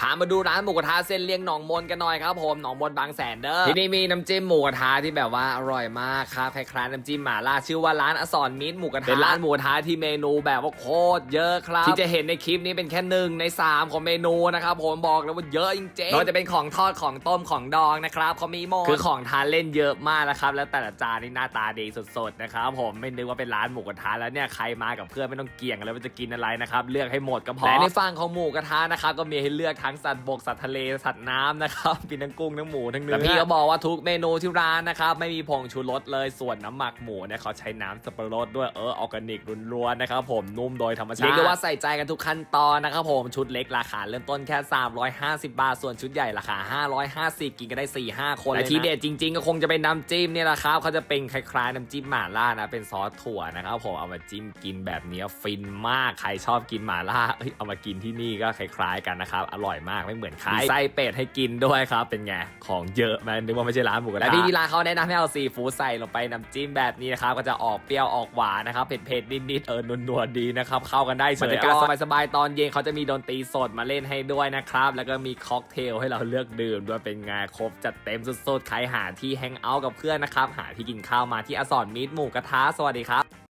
พามาดูร้านหมูกระทะเส้นเลียงหนองมนกันหน่อยครับผมหนองมนบางแสนเด้อที่นี่มีน้ำจิ้มหมูกระทะที่แบบว่าอร่อยมากครับคล้ายๆน้ำจิ้มหม่าล่าชื่อว่าร้านอสรมิตรหมูกระทะเป็นร้านหมูกระทะที่เมนูแบบว่าโคตรเยอะครับ ที่จะเห็นในคลิปนี้เป็นแค่หนึ่งในสามของเมนูนะครับผมบอกเลยว่าเยอะจริงๆไม่ว่าจะเป็นของทอดของต้มของดองนะครับเขามีหมดคือของทานเล่นเยอะมากนะครับแล้วแต่ละจานนี่หน้าตาดีสุดๆนะครับผมไม่นึกว่าเป็นร้านหมูกระทะแล้วเนี่ยใครมากับเพื่อนไม่ต้องเกี่ยงเลยว่าจะกินอะไรนะครับเลือกให้หมดก็พอแต่ในฝั่งของหมูกระทะนะครับก็มีให้เลือกทั้งสัตว์บกสัตว์ทะเลสัตว์น้ำนะครับมีทั้งกุ้งทั้งหมูทั้งเนื้อแต่พี่ก็บอกว่าทุกเมนูที่ร้านนะครับไม่มีผงชูรสเลยส่วนน้ำหมักหมูเนี่ยเขาใช้น้ำสับปะรดด้วยเออออร์แกนิกล้วนๆนะครับผมนุ่มโดยธรรมชาติเรียกได้ว่าใส่ใจกันทุกขั้นตอนนะครับผมชุดเล็กราคาเริ่มต้นแค่ 350 บาท ส่วนชุดใหญ่ราคา 550 กินกันได้ 4-5 คนและที่เด็ดจริง ๆ ก็คงจะเป็นน้ำจิ้มเนี่ยแหละครับเขาจะเป็นคล้ายๆน้ำจิ้มหม่าล่านะเป็นซอสถั่วนะครับผมเอามาจิ้มกินแบบเนี้ยฟินมากใครชอบกินหม่าล่าเอ้ยเอามากินที่นี่ก็คล้ายๆกันนะครับอร่อยมากไม่เหมือนใครมีไส้เป็ดให้กินด้วยครับเป็นไงของเยอะไหมันนึกว่าไม่ใช่ร้านหมูกระทะและพี่ที่ร้านเขาแนะนำให้เอาซีฟู้ดใส่ลงไปน้ำจิ้มแบบนี้นะครับก็จะออกเปรี้ยวออกหวานนะครับเผ็ดๆนิดๆเออนัวๆดีนะครับเข้ากันได้เฉยบรรยากาศสบายๆตอนเย็นเขาจะมีดนตรีสดมาเล่นให้ด้วยนะครับแล้วก็มีค็อกเทลให้เราเลือกดื่มด้วยเป็นไงครบจัดเต็มสุดๆใครหาที่แฮงเอาท์กับเพื่อนนะครับหาที่กินข้าวมาที่อสรมิตรหมูกระทะสวัสดีครับ